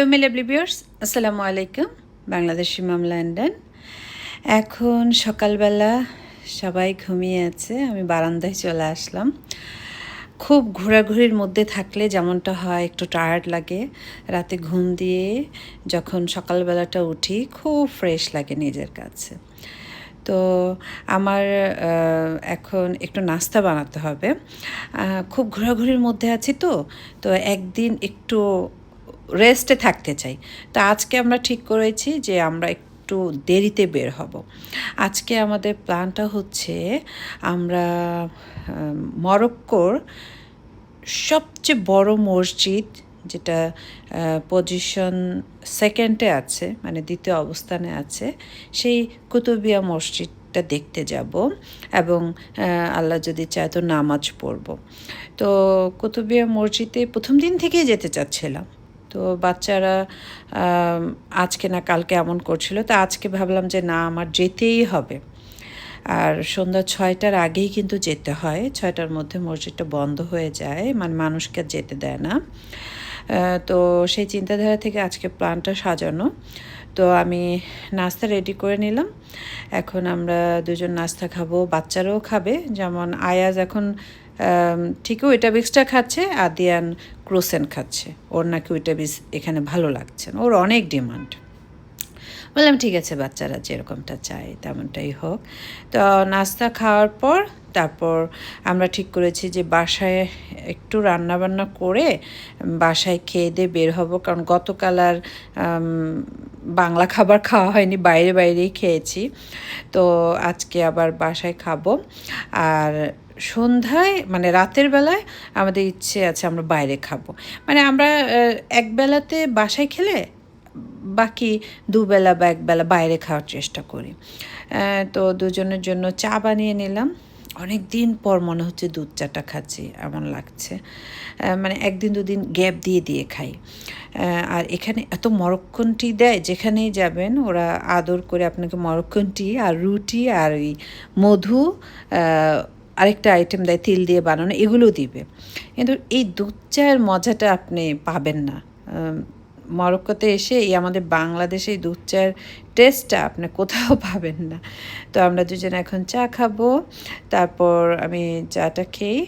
Hello viewers আসসালামু আলাইকুম বাংলাদেশি মাম London এখন সকালবেলা সবাই ঘুমিয়ে আছে আমি বারান্দায় চলে আসলাম খুব ঘোরাঘুরির মধ্যে থাকলে যেমনটা হয় একটু টায়ার্ড লাগে রাতে ঘুম দিয়ে যখন সকালবেলাটা উঠি খুব ফ্রেশ লাগে নিজের কাছে তো আমার এখন একটু নাস্তা বানাতে হবে খুব ঘোরাঘুরির মধ্যে আছি তো তো একদিন একটু রেস্টে থাকতে চাই। তো আজকে আমরা ঠিক করেছি যে আমরা একটু দেরিতে বের হব। আজকে আমাদের প্ল্যানটা হচ্ছে আমরা মরক্কোর সবচেয়ে বড় মসজিদ যেটা পজিশন সেকেন্ডে আছে মানে দ্বিতীয় অবস্থানে আছে, সেই কুতুবিয়া মসজিদটা দেখতে যাব এবং আল্লাহ যদি চায় তো নামাজ পড়ব। তো কুতুবিয়া মসজিদে প্রথম দিন থেকেই যেতে চাচ্ছিলাম। তো বাচ্চারা আজকে না কালকে এমন করছিল। তো আজকে ভাবলাম যে না, আমার যেতেই হবে। আর সন্ধ্যা ছয়টার আগেই কিন্তু যেতে হয়। ছয়টার মধ্যে মসজিদটা বন্ধ হয়ে যায়। মানে মানুষকে যেতে দেয় না। তো সেই চিন্তাধারা থেকে আজকে প্ল্যানটা সাজানো। তো আমি নাস্তা রেডি করে নিলাম। এখন আমরা দুজন নাস্তা খাব। বাচ্চারাও খাবে। যেমন আয়াজ এখন আম, ঠিকই উইটাবিক্সটা খাচ্ছে আর দিয়ান ক্রোসেন খাচ্ছে। ওর নাকি উইটাবিক্স এখানে ভালো লাগছে না ওর অনেক ডিমান্ড। বললাম ঠিক আছে বাচ্চারা যেরকমটা চায় তেমনটাই হোক। তো নাস্তা খাওয়ার পর তারপর আমরা ঠিক করেছি যে বাসায় একটু রান্না বান্না করে বাসায় খেয়ে দিয়ে বের হব। কারণ গতকাল আর বাংলা খাবার খাওয়া হয়নি বাইরে বাইরেই খেয়েছি। তো আজকে আবার বাসায় খাব। আর সন্ধ্যায় মানে রাতের বেলায় আমাদের ইচ্ছে আছে আমরা বাইরে খাব। মানে আমরা আহ, এক বেলাতে বাসায় খেলে বাকি দুবেলা বা একবেলা বাইরে খাওয়ার চেষ্টা করি। তো দুজনের জন্য চা বানিয়ে নিলাম। অনেক দিন পর মনে হচ্ছে দুধ চাটা খাচ্ছি এমন লাগছে। মানে একদিন দুদিন গ্যাপ দিয়ে দিয়ে খাই। আর এখানে এত মরক্কন টি দেয় যেখানেই যাবেন ওরা আদর করে আপনাকে মরক্কন টি আর রুটি আর ওই মধু আরেকটা আইটেম দেয়, তিল দিয়ে বানানো এগুলো দিবে। কিন্তু এই দুধ চায়ের মজাটা আপনি পাবেন না। মরক্কোতে এসে এই আমাদের বাংলাদেশে দুধ চায়ের টেস্টটা আপনি কোথাও পাবেন না। তো আমরা দুজন এখন চা খাব, তারপর আমি চাটা খেয়ে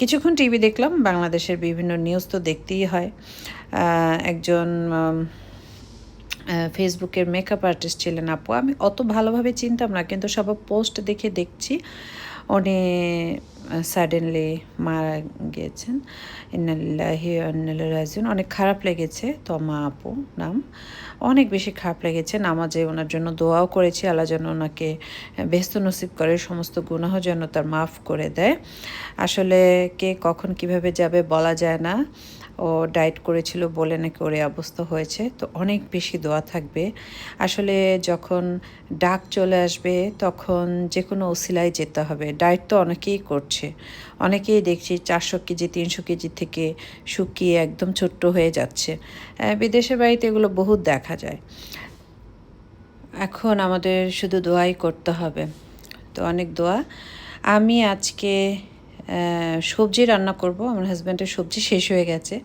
কিছুক্ষণ টিভি দেখলাম, বাংলাদেশের বিভিন্ন নিউজ তো দেখতেই হয়। একজন ফেসবুকের মেকআপ আর্টিস্ট ছিলেন আপু। আমি অত ভালোভাবে চিনতাম না, কিন্তু সব পোস্ট দেখে দেখছি। উনি সাডেনলি মারা গিয়েছেন। ইন্নালিল্লাহি রাজিউন। অনেক খারাপ লেগেছে তমা আপু নাম। অনেক বেশি খারাপ লেগেছে, নামাজে ওনার জন্য দোয়াও করেছি, আল্লাহ যেন ওনাকে ব্যস্ত নসিব করে, সমস্ত গুনাহ যেন তার মাফ করে দেয়। আসলে কে কখন কীভাবে যাবে বলা যায় না। ও ডায়েট করেছিল বলে নাকি ওর অবস্থা হয়েছে। তো অনেক বেশি দোয়া থাকবে। আসলে যখন ডাক চলে আসবে তখন যে কোনো ওসিলায় যেতে হবে। ডায়েট তো অনেকেই করছে। অনেকেই দেখছি চারশো কেজি তিনশো কেজি থেকে শুকিয়ে একদম ছোট্ট হয়ে যাচ্ছে। আহ, বিদেশের বাড়িতে এগুলো বহুত দেখা যায়। এখন আমাদের শুধু দোয়াই করতে হবে। তো অনেক দোয়া। আমি আজকে সবজি রান্না করব। আমার হাজব্যান্ডের সবজি শেষ হয়ে গেছে।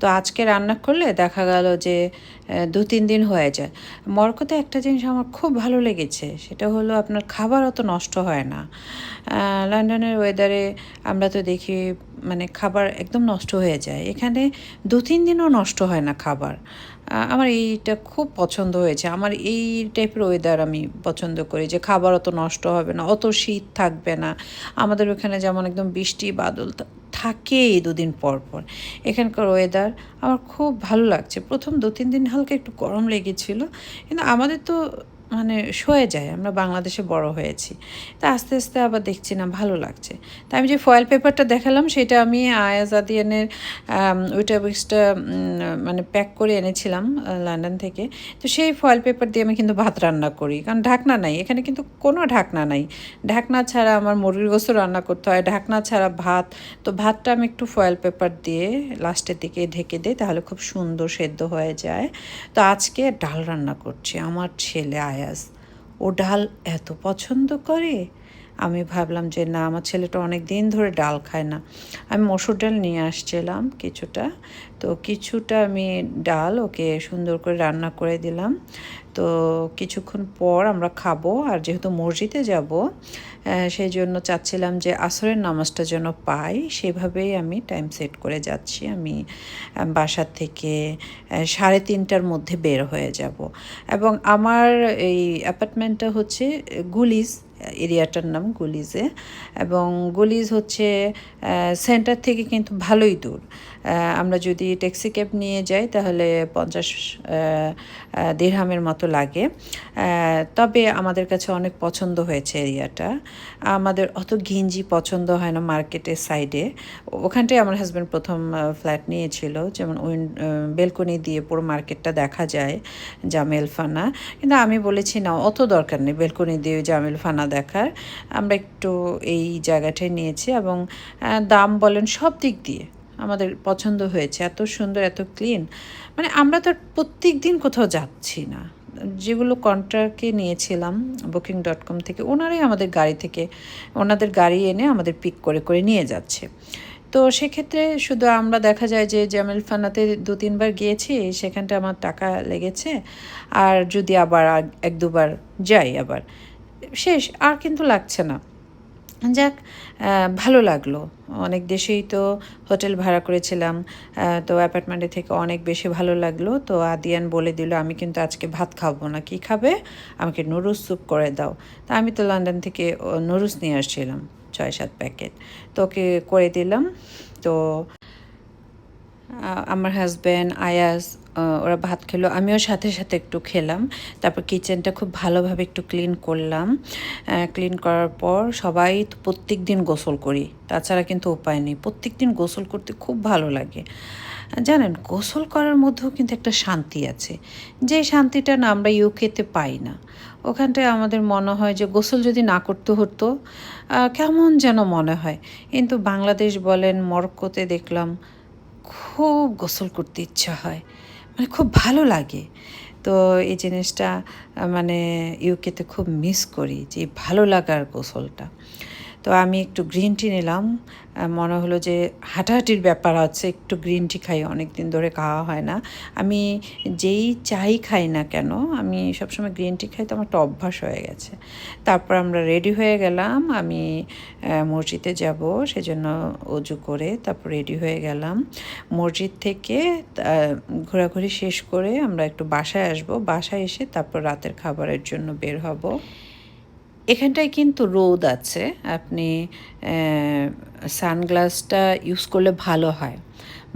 তো আজকে রান্না করলে দেখা গেল যে দু, তিন দিন হয়ে যায়। মরকোতে একটা জিনিস আমার খুব ভালো লেগেছে, সেটা হলো আপনার খাবার অত নষ্ট হয় না। লন্ডনের ওয়েদারে আমরা তো দেখি মানে খাবার একদম নষ্ট হয়ে যায়। এখানে দু, তিন দিনও নষ্ট হয় না খাবার। আমার এইটা খুব পছন্দ হয়েছে। আমার এই টাইপের ওয়েদার আমি পছন্দ করি যে খাবার অত নষ্ট হবে না, অত শীত থাকবে না। আমাদের ওখানে যেমন একদম বৃষ্টি, বাদল থাকে থাকেই দুদিন পর পর। এখানকার ওয়েদার আমার খুব ভালো লাগছে। প্রথম দু তিন দিন হালকা একটু গরম লেগেছিলো। কিন্তু আমাদের তো মানে সয়ে যায়, আমরা বাংলাদেশে বড় হয়েছি। তা আস্তে আস্তে আবার দেখছি না, ভালো লাগছে। তা আমি যে ফয়েল পেপারটা দেখালাম, সেটা আমি আয়াজ আদিয়ানের উইটাবিক্সটা মানে প্যাক করে এনেছিলাম লন্ডন থেকে। তো সেই ফয়েল পেপার দিয়ে আমি কিন্তু ভাত রান্না করি। কারণ ঢাকনা নাই, এখানে কিন্তু কোনো ঢাকনা নাই। ঢাকনা ছাড়া আমার মুরগির গোস্ত রান্না করতে হয়, ঢাকনা ছাড়া ভাত। তো ভাতটা আমি একটু ফয়েল পেপার দিয়ে লাস্টের দিকে ঢেকে দিই, তাহলে খুব সুন্দর সেদ্ধ হয়ে যায়। তো আজকে ডাল রান্না করছি, আমার ছেলে আয়াজ আয়াস ও ডাল এত পছন্দ করে আমি ভাবলাম যে না, আমার ছেলেটা অনেক দিন ধরে ডাল খায় না। আমি মসুর ডাল নিয়ে আসছিলাম কিছুটা। তো কিছুটা আমি ডাল ওকে সুন্দর করে রান্না করে দিলাম। তো কিছুক্ষণ পর আমরা খাব আর যেহেতু মসজিদে যাব সেই জন্য চাচ্ছিলাম যে আসরের নামাজটা যেন পাই। সেভাবেই আমি টাইম সেট করে যাচ্ছি। আমি বাসার থেকে সাড়ে তিনটার মধ্যে বের হয়ে যাব। এবং আমার এই অ্যাপার্টমেন্টটা হচ্ছে গুলিস এরিয়াটার নাম গলিজে এবং গলিজ হচ্ছে সেন্টার থেকে কিন্তু ভালোই দূর। আমরা যদি ট্যাক্সি ক্যাব নিয়ে যাই, তাহলে পঞ্চাশ দেড়হামের মতো লাগে। তবে আমাদের কাছে অনেক পছন্দ হয়েছে এরিয়াটা। আমাদের অত ঘিঞ্জি পছন্দ হয় না মার্কেটের সাইডে ওখানটায় আমার হাজব্যান্ড প্রথম ফ্ল্যাট নিয়েছিল। যেমন উইন বেলকনি দিয়ে পুরো মার্কেটটা দেখা যায়, জামেল ফানা। কিন্তু আমি বলেছি, না, অত দরকার নেই বেলকনি দিয়ে জামেল ফানা দেখার। আমরা একটু এই জায়গাটায় নিয়েছি এবং দাম বলেন সব দিক দিয়ে। আমাদের পছন্দ হয়েছে, এত সুন্দর, এত ক্লিন মানে আমরা তো প্রত্যেক দিন কোথাও যাচ্ছি না। যেগুলো কন্ট্রাক্টে নিয়েছিলাম বুকিং ডট কম থেকে, ওনারাই আমাদের গাড়ি থেকে, ওনাদের গাড়ি এনে আমাদের পিক করে করে নিয়ে যাচ্ছে। তো সেক্ষেত্রে শুধু আমরা দেখা যায় যে জামেল ফানাতে দু, তিনবার গিয়েছি, সেখানটা আমার টাকা লেগেছে। আর যদি আবার এক, দুবার যাই আবার, শেষ, আর কিন্তু লাগছে না। যাক ভালো লাগল। অনেক দেশেই তো হোটেল ভাড়া করেছিলাম তো অ্যাপার্টমেন্টে থেকে অনেক বেশি ভালো লাগল। তো আদিয়ান বলে দিল, আমি কিন্তু আজকে ভাত খাব না, কি খাবে? আমাকে নুডলস স্যুপ করে দাও। তা আমি তো লন্ডন থেকে নুডলস নিয়ে আসছিলাম ছয় সাত প্যাকেট। তো ওকে করে দিলাম। তো আমার হাজব্যান্ড আয়াস ওরা ভাত খেলো। আমিও সাথে সাথে একটু খেলাম। তারপর কিচেনটা খুব ভালোভাবে একটু ক্লিন করলাম। ক্লিন করার পর সবাই প্রত্যেক দিন গোসল করি। তাছাড়া কিন্তু উপায় নেই। প্রত্যেক দিন গোসল করতে খুব ভালো লাগে। জানেন, গোসল করার মধ্যেও কিন্তু একটা শান্তি আছে। যে শান্তিটা না আমরা ইউকেতে পাই না। ওখানটায় আমাদের মনে হয় যে গোসল যদি না করতে হতো কেমন যেন মনে হয়। কিন্তু বাংলাদেশ বলেন, মরক্কোতে দেখলাম খুব গোসল করতে ইচ্ছা হয়। মানে খুব ভালো লাগে। তো এই জিনিসটা মানে ইউকেতে খুব মিস করি যে ভালো লাগার গোসলটা তো আমি একটু গ্রিন টি নিলাম। মনে হলো যে হাঁটাহাঁটির ব্যাপার আছে, একটু গ্রিন টি খাই অনেক দিন ধরে খাওয়া হয় না। আমি যেই চাই খাই না কেন, আমি সবসময় গ্রিন টি খাই তো আমার একটা অভ্যাস হয়ে গেছে। তারপর আমরা রেডি হয়ে গেলাম, আমি মসজিদে যাব, সেজন্য অজু করে তারপর রেডি হয়ে গেলাম। মসজিদ থেকে ঘোরাঘুরি শেষ করে আমরা একটু বাসায় আসব। বাসায় এসে তারপর রাতের খাবারের জন্য বের হব। এখানটায় কিন্তু রোদ আছে। আপনি সানগ্লাসটা ইউজ করলে ভালো হয়।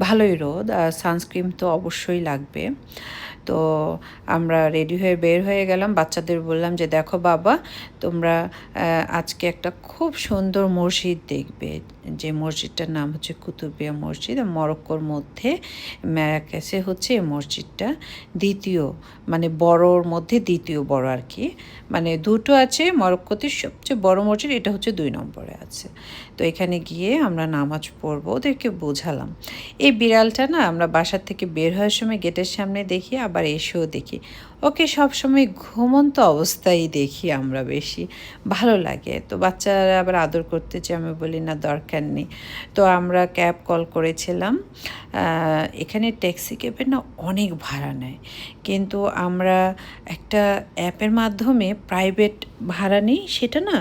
ভালোই রোদ, আর সানস্ক্রিন তো অবশ্যই লাগবে। তো আমরা রেডি হয়ে বের হয়ে গেলাম। বাচ্চাদের বললাম যে, দেখো বাবা, তোমরা আজকে একটা খুব সুন্দর মসজিদ দেখবে। যে মসজিদটার নাম হচ্ছে কুতুবিয়া মসজিদ। মরক্কোর মধ্যে ম্যারাকাসে হচ্ছে এই মসজিদটা। দ্বিতীয় মানে বড়োর মধ্যে দ্বিতীয় বড় আর কি। মানে দুটো আছে, মরক্কোতে সবচেয়ে বড় মসজিদ, এটা হচ্ছে দুই নম্বরে আছে। তো এখানে গিয়ে আমরা নামাজ পড়ব, ওদেরকে বোঝালাম। এই বিড়ালটা না আমরা বাসার থেকে বের হওয়ার সময় গেটের সামনে দেখি, আবার এসেও দেখি। ওকে সবসময় ঘুমন্ত অবস্থায় দেখি আমরা বেশি, ভালো লাগে। তো বাচ্চারা আবার আদর করতে চাই আমি বলি, না, দরকার নেই। তো আমরা ক্যাব কল করেছিলাম এখানে ট্যাক্সি ক্যাবের না অনেক ভাড়া নেয়। কিন্তু আমরা একটা অ্যাপের মাধ্যমে প্রাইভেট ভাড়া নিই, সেটা না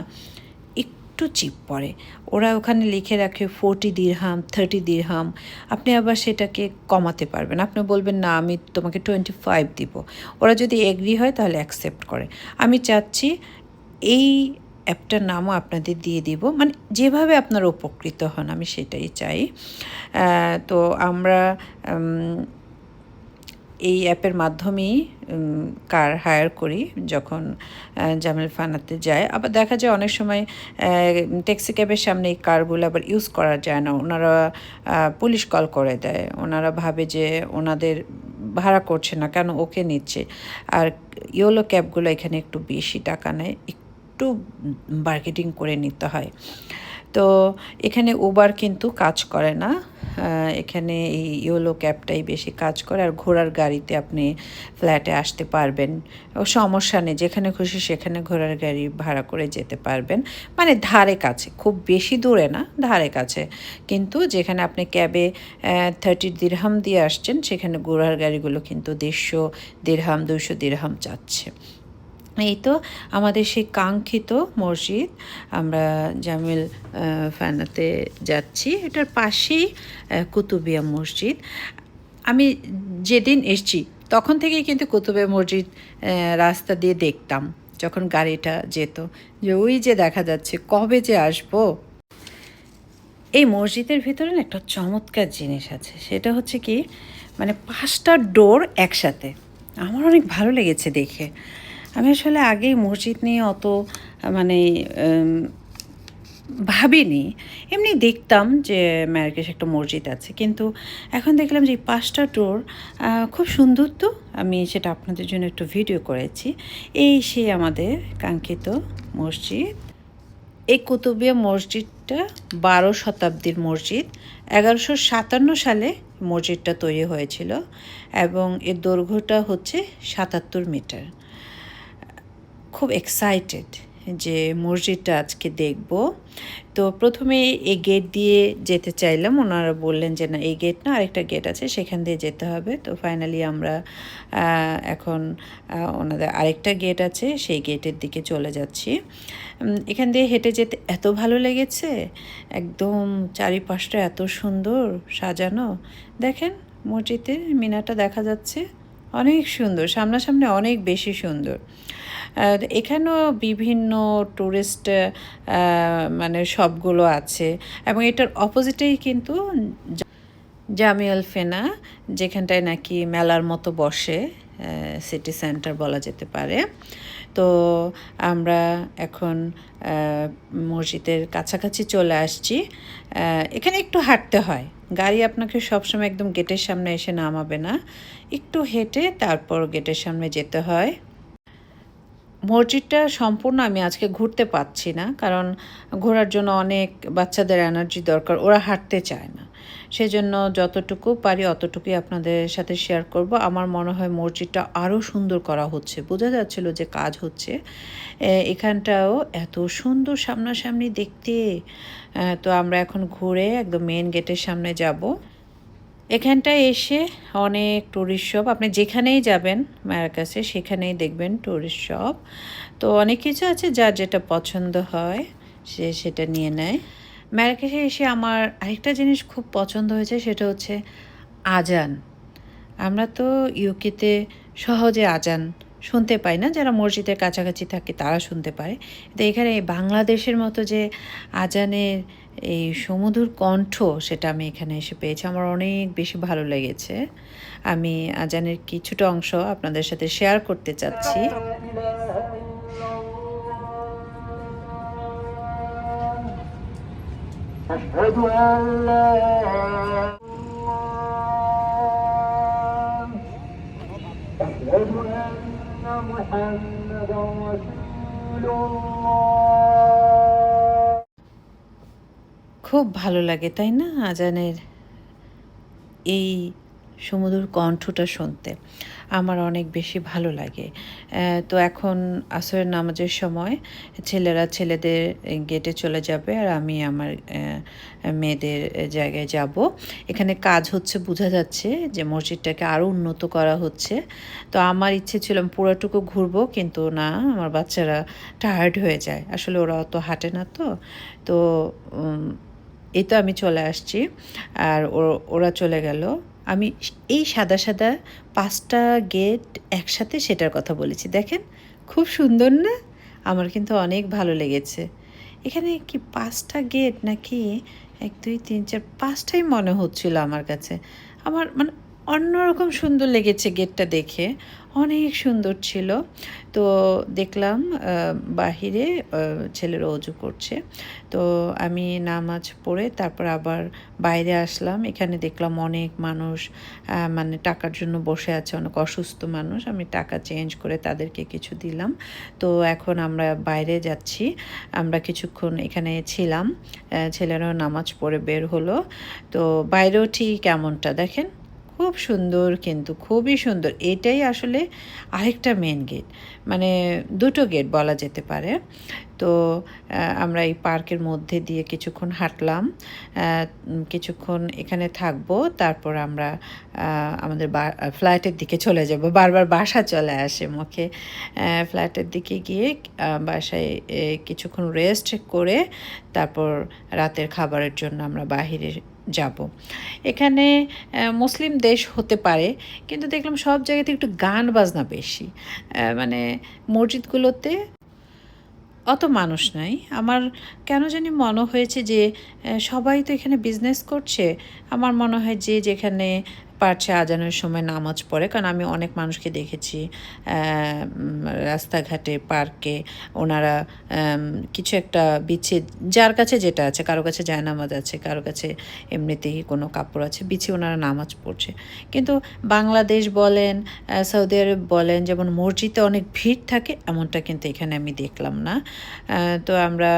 একটু চিপ পড়ে। ওরা ওখানে লিখে রাখে ফোরটি দিরহাম থার্টি দিরহাম আপনি আবার সেটাকে কমাতে পারবেন। আপনি বলবেন, না, আমি তোমাকে টোয়েন্টি ফাইভ দিব। ওরা যদি এগ্রি হয়, তাহলে অ্যাকসেপ্ট করে। আমি চাচ্ছি এই অ্যাপটার নামও আপনাদের দিয়ে দিব। মানে যেভাবে আপনারা উপকৃত হন, আমি সেটাই চাই। তো আমরা এই অ্যাপের মাধ্যমেই কার হায়ার করি যখন জামেল ফানাতে যায়। আবার দেখা যায় অনেক সময় ট্যাক্সি ক্যাবের সামনে এই কারগুলো আবার ইউজ করা যায় না। ওনারা পুলিশ কল করে দেয়। ওনারা ভাবে যে ওনাদের ভাড়া করছে না, কেন ওকে নিচ্ছে? আর ইয়োলো ক্যাবগুলো এখানে একটু বেশি টাকা নেয়। একটু মার্কেটিং করে নিতে হয়। তো এখানে উবার কিন্তু কাজ করে না। এখানে এই ইয়েলো ক্যাবটাই বেশি কাজ করে আর ঘোড়ার গাড়িতে আপনি ফ্ল্যাটে আসতে পারবেন। সমস্যা নেই, যেখানে খুশি সেখানে ঘোড়ার গাড়ি ভাড়া করে যেতে পারবেন। মানে ধারে কাছে, খুব বেশি দূরে না, ধারে কাছে। কিন্তু যেখানে আপনি ক্যাবে থার্টি দিরহাম দিয়ে আসছেন, সেখানে ঘোড়ার গাড়িগুলো কিন্তু দেড়শো দেড়হাম দুশো দিরহাম চাচ্ছে এই তো আমাদের সেই কাঙ্ক্ষিত মসজিদ। আমরা জামিল ফানাতে যাচ্ছি। এটার পাশেই কুতুবিয়া মসজিদ। আমি যেদিন এসছি, তখন থেকেই কিন্তু কুতুবিয়া মসজিদ রাস্তা দিয়ে দেখতাম, যখন গাড়িটা যেত। যে ওই যে দেখা যাচ্ছে, কবে যে আসব? এই মসজিদের ভিতরে একটা চমৎকার জিনিস আছে। সেটা হচ্ছে কি মানে পাঁচটা ডোর একসাথে। আমার অনেক ভালো লেগেছে দেখে। আমি আসলে আগেই মসজিদ নিয়ে অত মানে ভাবিনি। এমনি দেখতাম যে ম্যারাকেশ একটা মসজিদ আছে, কিন্তু এখন দেখলাম যে এই পাঁচটা ডোর খুব সুন্দর তো। আমি সেটা আপনাদের জন্য একটু ভিডিও করেছি। এই সেই আমাদের কাঙ্ক্ষিত মসজিদ। এই কুতুবিয়া মসজিদটা বারো শতাব্দীর মসজিদ। এগারোশো সাতান্ন সালে মসজিদটা তৈরি হয়েছিল এবং এর দৈর্ঘ্যটা হচ্ছে সাতাত্তর মিটার। খুব এক্সাইটেড যে মসজিদটা আজকে দেখব। তো প্রথমে এই গেট দিয়ে যেতে চাইলাম। ওনারা বললেন যে, না, এই গেট না, আরেকটা গেট আছে, সেখান দিয়ে যেতে হবে। তো ফাইনালি আমরা এখন ওনাদের আরেকটা গেট আছে, সেই গেটের দিকে চলে যাচ্ছি। এখান দিয়ে হেঁটে যেতে এত ভালো লেগেছে। একদম চারিপাশটা এত সুন্দর সাজানো। দেখেন মসজিদের মিনাটা দেখা যাচ্ছে। অনেক সুন্দর, সামনাসামনি অনেক বেশি সুন্দর। এখানেও বিভিন্ন টুরিস্ট মানে সবগুলো আছে এবং এটার অপোজিটেই কিন্তু জামিয়াল ফেনা, যেখানটায় নাকি মেলার মতো বসে সিটি সেন্টার বলা যেতে পারে। তো আমরা এখন মসজিদের কাছাকাছি চলে আসছি। এখানে একটু হাঁটতে হয়। গাড়ি আপনাকে সবসময় একদম গেটের সামনে এসে নামাবে না। একটু হেঁটে তারপর গেটের সামনে যেতে হয়। মসজিদটা সম্পূর্ণ আমি আজকে ঘুরতে পাচ্ছি না, কারণ ঘোরার জন্য অনেক বাচ্চাদের এনার্জি দরকার, ওরা হাঁটতে চায় না। সেজন্য যতটুকু পারি অতটুকুই আপনাদের সাথে শেয়ার করব। আমার মনে হয় মসজিদটা আরও সুন্দর করা হচ্ছে। বোঝা যাচ্ছিল যে কাজ হচ্ছে। এখানটাও এত সুন্দর সামনাসামনি দেখতে। তো আমরা এখন ঘুরে একদম মেন গেটের সামনে যাব। এখানটায় এসে অনেক টুরিস্ট শপ আপনি যেখানেই যাবেন মায়ের কাছে সেখানেই দেখবেন টুরিস্ট শপ তো অনেক কিছু আছে যার যেটা পছন্দ হয় সে সেটা নিয়ে নেয়। ম্যারাকেশে এসে আমার আরেকটা জিনিস খুব পছন্দ হয়েছে, সেটা হচ্ছে আজান। আমরা তো ইউকেতে সহজে আজান শুনতে পাই না, যারা মসজিদের কাছাকাছি থাকে তারা শুনতে পারে তো এখানে বাংলাদেশের মতো যে আজানের এই সমুদ্র কণ্ঠ, সেটা আমি এখানে এসে পেয়েছি। আমার অনেক বেশি ভালো লেগেছে। আমি আজানের কিছুটা অংশ আপনাদের সাথে শেয়ার করতে চাচ্ছি। أشهد أن لا إله إلا الله أشهد أن محمدا رسول الله খুব ভালো লাগে তাই না আজানের এই সমুদ্র কণ্ঠটা শুনতে। আমার অনেক বেশি ভালো লাগে। তো এখন আসরের নামাজের সময় ছেলেরা ছেলেদের গেটে চলে যাবে আর আমি আমার মেয়েদের জায়গায় যাব। এখানে কাজ হচ্ছে, বোঝা যাচ্ছে যে মসজিদটাকে আরও উন্নত করা হচ্ছে। তো আমার ইচ্ছে ছিল আমি পুরোটুকু ঘুরবো, কিন্তু না, আমার বাচ্চারা টায়ার্ড হয়ে যায়। আসলে ওরা অত হাঁটে না তো। তো এই তো আমি চলে আসছি। আর ওরা চলে গেল। আমি এই সাদা সাদা পাঁচটা গেট একসাথে সেটার কথা বলেছি। দেখেন, খুব সুন্দর না? আমার কিন্তু অনেক ভালো লেগেছে। এখানে কি পাঁচটা গেট নাকি? এক, দুই, তিন, চার, পাঁচটাই মনে হচ্ছিল আমার কাছে। আমার মানে অন্যরকম সুন্দর লেগেছে গেটটা দেখে। অনেক সুন্দর ছিল। তো দেখলাম বাহিরে ছেলেরা অজু করছে। তো আমি নামাজ পড়ে তারপর আবার বাইরে আসলাম। এখানে দেখলাম অনেক মানুষ মানে টাকার জন্য বসে আছে। অনেক অসুস্থ মানুষ। আমি টাকা চেঞ্জ করে তাদেরকে কিছু দিলাম। তো এখন আমরা বাইরে যাচ্ছি। আমরা কিছুক্ষণ এখানে ছিলাম। ছেলেরাও নামাজ পড়ে বের হলো। তো বাইরেও ঠিক এমনটা। দেখেন খুব সুন্দর কিন্তু খুবই সুন্দর। এটাই আসলে আরেকটা মেন গেট মানে দুটো গেট বলা যেতে পারে। তো আমরা এই পার্কের মধ্যে দিয়ে কিছুক্ষণ হাঁটলাম। কিছুক্ষণ এখানে থাকব। তারপর আমরা আমাদের ফ্ল্যাটের দিকে চলে যাব। বারবার বাসা চলে আসে মুখে। ফ্ল্যাটের দিকে গিয়ে বাসায় কিছুক্ষণ রেস্ট করে তারপর রাতের খাবারের জন্য আমরা বাহিরে যাব। এখানে মুসলিম দেশ হতে পারে, কিন্তু দেখলাম সব জায়গাতে একটু গান বাজনা বেশি। মানে মসজিদগুলোতে অত মানুষ নাই। আমার কেন জানি মনে হয়েছে যে সবাই তো এখানে বিজনেস করছে। আমার মনে হয় যে, যেখানে পারছে আজানের সময় নামাজ পড়ে, কারণ আমি অনেক মানুষকে দেখেছি রাস্তাঘাটে, পার্কে ওনারা কিছু একটা বিছে যার কাছে যেটা আছে, কারও কাছে জায়নামাজ আছে, কারও কাছে এমনিতেই কোনো কাপড় আছে বিছে ওনারা নামাজ পড়ছে। কিন্তু বাংলাদেশ বলেন সৌদি আরব বলেন, যেমন মসজিদে অনেক ভিড় থাকে, এমনটা কিন্তু এখানে আমি দেখলাম না। তো আমরা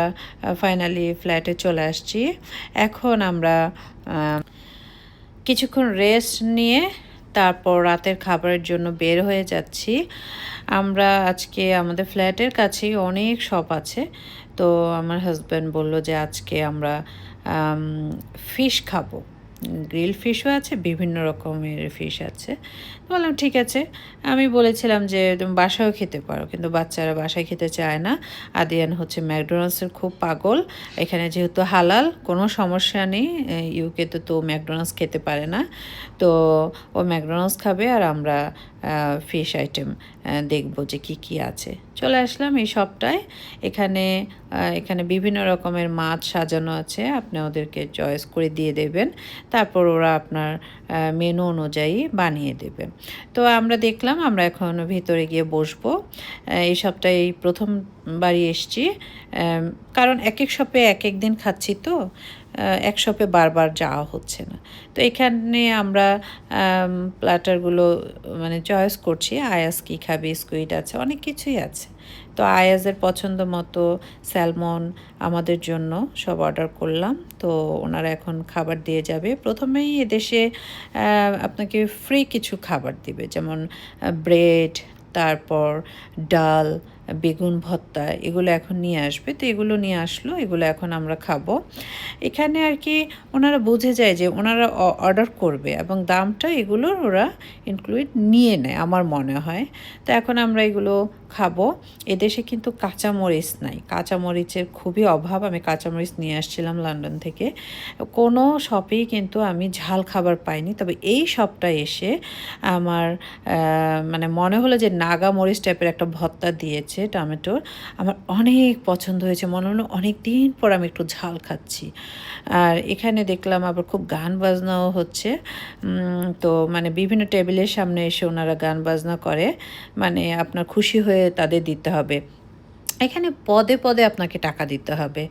ফাইনালি ফ্ল্যাটে চলে আসছি। এখন আমরা কিছুক্ষণ রেস্ট নিয়ে তারপর রাতের খাবারের জন্য বের হয়ে যাচ্ছি। আমরা আজকে আমাদের ফ্ল্যাটের কাছেই অনেক শপ আছে। তো আমার হাজব্যান্ড বলল যে আজকে আমরা ফিশ খাব। গ্রিল ফিশও আছে, বিভিন্ন রকমের ফিশ আছে। বললাম, ঠিক আছে। আমি বলেছিলাম যে, তুমি বাসায়ও খেতে পারো। কিন্তু বাচ্চারা বাসায় খেতে চায় না। আদিয়ান হচ্ছে ম্যাকডোনাল্ডসের খুব পাগল। এখানে যেহেতু হালাল, কোনো সমস্যা নেই। ইউকেতে তো ম্যাকডোনাল্ডস খেতে পারে না। তো ও ম্যাকডোনাল্ডস খাবে আর আমরা ফিশ আইটেম দেখব যে কি কি আছে। চলে আসলাম এই সবটায় এখানে এখানে বিভিন্ন রকমের মাছ সাজানো আছে। আপনি ওদেরকে চয়েস করে দিয়ে দেবেন। তারপর ওরা আপনার মেনু অনুযায়ী বানিয়ে দেবে। তো আমরা দেখলাম আমরা এখন ভিতরে গিয়ে বসবো। এই সপ্তাহে এই প্রথমবারই এসছি। কারণ এক এক শপে এক এক দিন খাচ্ছি তো এক শপে বারবার যাওয়া হচ্ছে না। তো এখানে আমরা প্ল্যাটারগুলো মানে চয়েস করছি। আয়াস কী খাবে স্কুইড আছে, অনেক কিছুই আছে। তো আয়াজের পছন্দ মতো স্যালমন আমাদের জন্য সব অর্ডার করলাম। তো ওনারা এখন খাবার দিয়ে যাবে। প্রথমেই এদেশে আপনাকে ফ্রি কিছু খাবার দিবে। যেমন ব্রেড তারপর ডাল, বেগুন ভর্তা, এগুলো এখন নিয়ে আসবে। তো এগুলো নিয়ে আসলো, এগুলো এখন আমরা খাব। এখানে আর কি ওনারা বুঝে যায় যে ওনারা অর্ডার করবে এবং দামটা এগুলোর ওরা ইনক্লুড নিয়ে নেয়, আমার মনে হয়। তো এখন আমরা এগুলো খাব। এদেশে কিন্তু কাঁচামরিচ নাই। কাঁচামরিচের খুবই অভাব। আমি কাঁচামরিচ নিয়ে আসছিলাম লন্ডন থেকে। কোনো শপেই কিন্তু আমি ঝাল খাবার পাইনি। তবে এই শপটা এসে আমার মানে মনে হলো যে নাগা মরিচ টাইপের একটা ভত্তা দিয়েছে টমেটোর। আমার অনেক পছন্দ হয়েছে। মনে হলো অনেক দিন পর আমি একটু ঝাল খাচ্ছি। আর এখানে দেখলাম আবার খুব গান বাজনাও হচ্ছে। তো মানে বিভিন্ন টেবিলের সামনে এসে ওনারা গান বাজনা করে। মানে আপনার খুশি হয়ে তাদের দিতে হবে। এখানে পদে পদে আপনাকে টাকা দিতে হবে।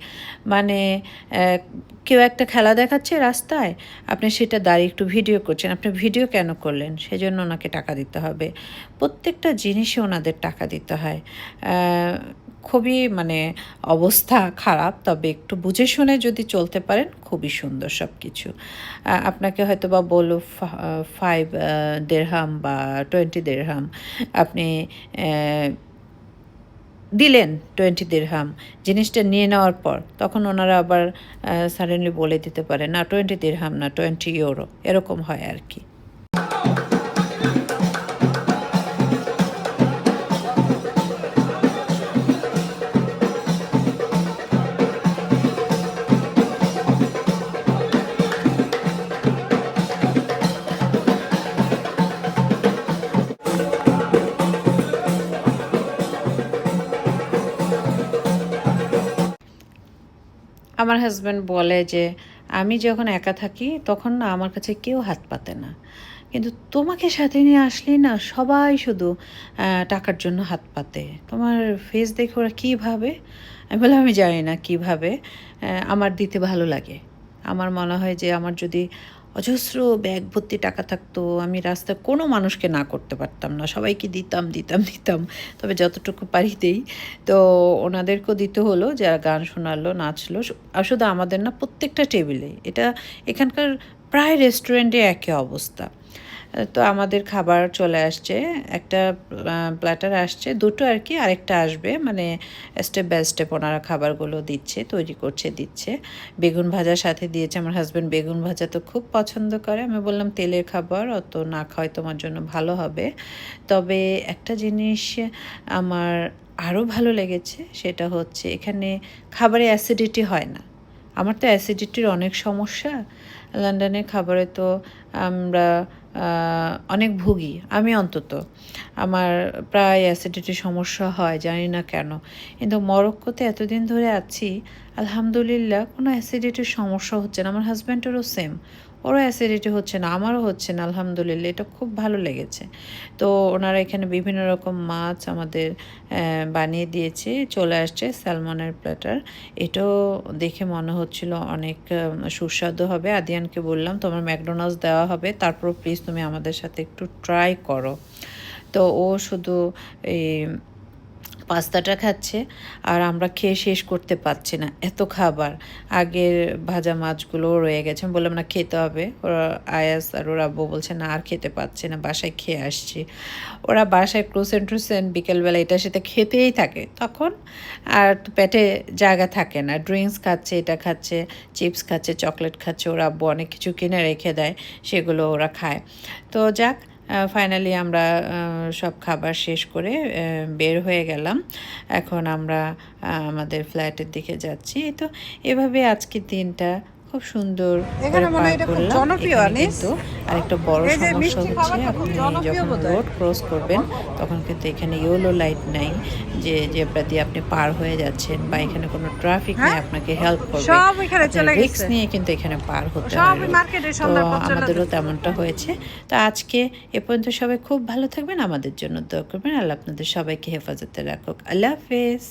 মানে কেউ একটা খেলা দেখাচ্ছে রাস্তায়, আপনি সেটা দাঁড়িয়ে একটু ভিডিও করছেন, আপনি ভিডিও কেন করলেন? সেজন্য ওনাকে টাকা দিতে হবে। প্রত্যেকটা জিনিসে ওনাদের টাকা দিতে হয়। খুবই মানে অবস্থা খারাপ, তবে একটু বুঝে শুনে যদি চলতে পারেন, খুবই সুন্দর সব কিছু আপনাকে হয়তো বা বলল ফাইভ দেড়হাম বা টোয়েন্টি দেড়হাম আপনি দিলেন টোয়েন্টি দিরহাম জিনিসটা নিয়ে নেওয়ার পর, তখন ওনারা আবার সাডেনলি বলে দিতে পারে, না টোয়েন্টি দিরহাম না টোয়েন্টি ইউরো এরকম হয় আর কি। আমার হাজব্যান্ড বলে যে, আমি যখন একা থাকি, তখন না আমার কাছে কেউ হাত পাতে না। কিন্তু তোমাকে সাথে নিয়ে আসলেই না সবাই শুধু টাকার জন্য হাত পাতে। তোমার ফেস দেখে ওরা কীভাবে আমি বললাম, আমি জানি না কীভাবে আমার দিতে ভালো লাগে। আমার মনে হয় যে, আমার যদি অজস্র ব্যাগ ভর্তি টাকা থাকতো, আমি রাস্তায় কোনো মানুষকে না করতে পারতাম না। সবাইকে দিতাম দিতাম দিতাম, তবে যতটুকু পারি দেই। তো ওনাদেরকেও দিতে হলো যারা গান শোনালো, নাচলো। শুধু আমাদের না, প্রত্যেকটা টেবিলে এটা এখানকার প্রায় রেস্টুরেন্টে একই অবস্থা। তো আমাদের খাবার চলে আসছে, একটা প্ল্যাটার আসছে, দুটো আর কি, আরেকটা আসবে মানে স্টেপ বাই স্টেপ ওনারা খাবারগুলো দিচ্ছে, তৈরি করছে, দিচ্ছে। বেগুন ভাজার সাথে দিয়েছে, আমার হাজব্যান্ড বেগুন ভাজা তো খুব পছন্দ করে। আমি বললাম, তেলের খাবার, অত না খাওয়াই তোমার জন্য ভালো হবে। তবে একটা জিনিস আমার আরও ভালো লেগেছে, সেটা হচ্ছে এখানে খাবারে অ্যাসিডিটি হয় না। আমার তো অ্যাসিডিটির অনেক সমস্যা। লন্ডনের খাবারে তো আমরা অনেক ভুগি, আমি অন্তত। আমার প্রায় অ্যাসিডিটির সমস্যা হয়, জানি না কেন। কিন্তু মরক্কোতে এতদিন ধরে আছি, আলহামদুলিল্লাহ কোনো অ্যাসিডিটির সমস্যা হচ্ছে না। আমার হাজব্যান্ডেরও সেম ওরও অ্যাসিডিটি হচ্ছে না, আমারও হচ্ছে না, আলহামদুলিল্লাহ, এটা খুব ভালো লেগেছে। তো ওনারা এখানে বিভিন্ন রকম মাছ আমাদের বানিয়ে দিয়েছে, চলে আসছে স্যালমনের প্ল্যাটার এটাও দেখে মনে হচ্ছিল অনেক সুস্বাদু হবে। আদিয়ানকে বললাম, তোমার ম্যাকডোনাল্ডস দেওয়া হবে তারপর প্লিজ তুমি আমাদের সাথে একটু ট্রাই করো। তো ও শুধু এই পাস্তাটা খাচ্ছে আর আমরা খেয়ে শেষ করতে পারছি না। এত খাবার। আগের ভাজা মাছগুলো রয়ে গেছে। বললাম, না, খেতে হবে। ওরা আয়াস আর ওরা আব্বু বলছে, না, আর খেতে পারছে না, বাসায় খেয়ে আসছি। ওরা বাসায় ক্রোসেন ট্রুসেন বিকেলবেলা এটা সেটা খেতেই থাকে। তখন আর পেটে জায়গা থাকে না। ড্রিঙ্কস খাচ্ছে, এটা খাচ্ছে, চিপস খাচ্ছে, চকলেট খাচ্ছে। ওরা আব্বু অনেক কিছু কিনে রেখে দেয়, সেগুলো ওরা খায়। তো যাক ফাইনালি আমরা সব খাবার শেষ করে বের হয়ে গেলাম। এখন আমরা আমাদের ফ্ল্যাটের দিকে যাচ্ছি। তো এভাবে আজকের দিনটা খুব সুন্দর এখানে মনে হয় এটা খুব জনপ্রিয়, আনিস। কিন্তু আরেকটা বড় সমস্যা হচ্ছে আপনি যখন রোড ক্রস করবেন তখন কিন্তু এখানে ইয়েলো লাইট নাই যে জেব্রা দিয়ে আপনি পার হয়ে যাচ্ছেন বা এখানে কোনো ট্রাফিক নেই হ্যাঁ? আপনাকে হেল্প করবে। সব এখানে চলে রিস্ক নিয়ে কিন্তু এখানে পার হতে মার্কেটে তো আমাদেরও তেমনটা হয়েছে। তো আজকে এ পর্যন্ত সবাই খুব ভালো থাকবেন আমাদের জন্য দোয়া করবেন। আল্লাহ আপনাদের সবাইকে হেফাজতে রাখুক। আল্লাহ হাফেজ।